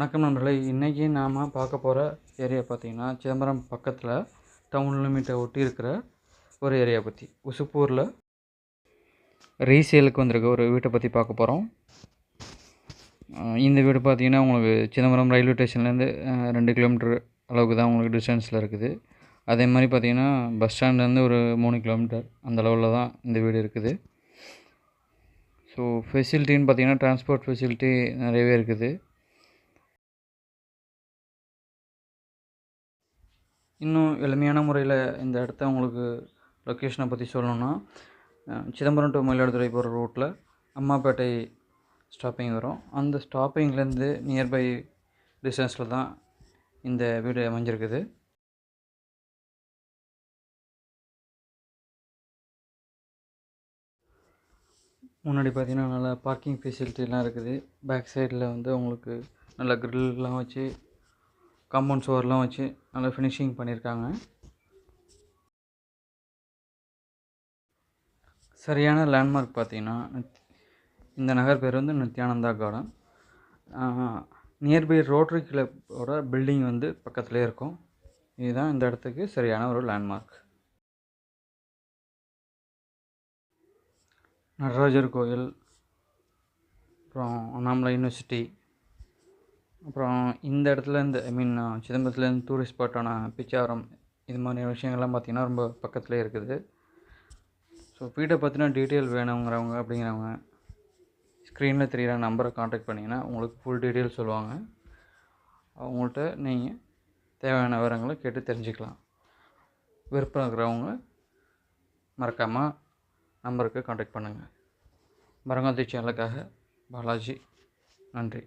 வணக்கம் நண்பர்களே இன்றைக்கி நாம் பார்க்க போகிற ஏரியா பார்த்திங்கன்னா சிதம்பரம் பக்கத்தில் டவுன் லிமிட்டை ஒட்டி இருக்கிற ஒரு ஏரியா பற்றி உசுப்பூரில் ரீசேலுக்கு வந்திருக்க ஒரு வீட்டை பற்றி பார்க்க போகிறோம் இந்த வீடு பார்த்திங்கன்னா உங்களுக்கு சிதம்பரம் ரயில்வே ஸ்டேஷன்லேருந்து ரெண்டு கிலோமீட்டர் அளவுக்கு தான் உங்களுக்கு டிஸ்டன்ஸில் இருக்குது. அதே மாதிரி பார்த்திங்கன்னா பஸ் ஸ்டாண்ட்லேருந்து ஒரு மூணு கிலோமீட்டர் அந்த அளவில் தான் இந்த வீடு இருக்குது. ஸோ ஃபெசிலிட்டின்னு பார்த்தீங்கன்னா டிரான்ஸ்போர்ட் ஃபெசிலிட்டி நிறையவே இருக்குது. இன்னும் எளிமையான முறையில் இந்த இடத்த உங்களுக்கு லொக்கேஷனை பற்றி சொல்லணும்னா சிதம்பரம் டு மயிலாடுதுறை போகிற ரூட்டில் அம்மாப்பேட்டை ஸ்டாப்பிங் வரும். அந்த ஸ்டாப்பிங்லேருந்து நியர்பை டிஸ்டன்ஸில் தான் இந்த வீடு அமைஞ்சிருக்குது. முன்னாடி பார்த்தீங்கன்னா நல்லா பார்க்கிங் ஃபெசிலிட்டிலாம் இருக்குது. பேக் சைடில் வந்து உங்களுக்கு நல்லா க்ரில்லாம் வச்சு காம்பவுண்ட் சுவர்லாம் வச்சு நல்லா ஃபினிஷிங் பண்ணியிருக்காங்க. சரியான லேண்ட்மார்க் பார்த்தீங்கன்னா இந்த நகர் பேர் வந்து நித்யானந்தா கார்டன். நியர்பை ரோட்டரி கிளப்போட பில்டிங் வந்து பக்கத்துலேயே இருக்கும். இதுதான் இந்த இடத்துக்கு சரியான ஒரு லேண்ட்மார்க் நடராஜர் கோயில் அப்புறம் அண்ணாமலை யூனிவர்சிட்டி அப்புறம் இந்த இடத்துல இந்த ஐ மீன் சிதம்பரத்துலேருந்து டூரிஸ்ட் ஸ்பாட்டான பிச்சாரம் இது மாதிரியான விஷயங்கள்லாம் பார்த்திங்கன்னா ரொம்ப பக்கத்துலேயே இருக்குது. ஸோ வீட்டை பற்றின டீட்டெயில் வேணுங்கிறவங்க அப்படிங்கிறவங்க ஸ்க்ரீனில் தெரிகிற நம்பரை காண்டாக்ட் பண்ணிங்கன்னா உங்களுக்கு ஃபுல் டீட்டெயில் சொல்லுவாங்க. அவங்கள்ட்ட நீங்கள் தேவையான விவரங்களை கேட்டு தெரிஞ்சுக்கலாம். விருப்பம் இருக்கிறவங்க மறக்காமல் நம்பருக்கு காண்டாக்ட் பண்ணுங்கள் மரங்காத்தி சேனலுக்காக பாலாஜி நன்றி.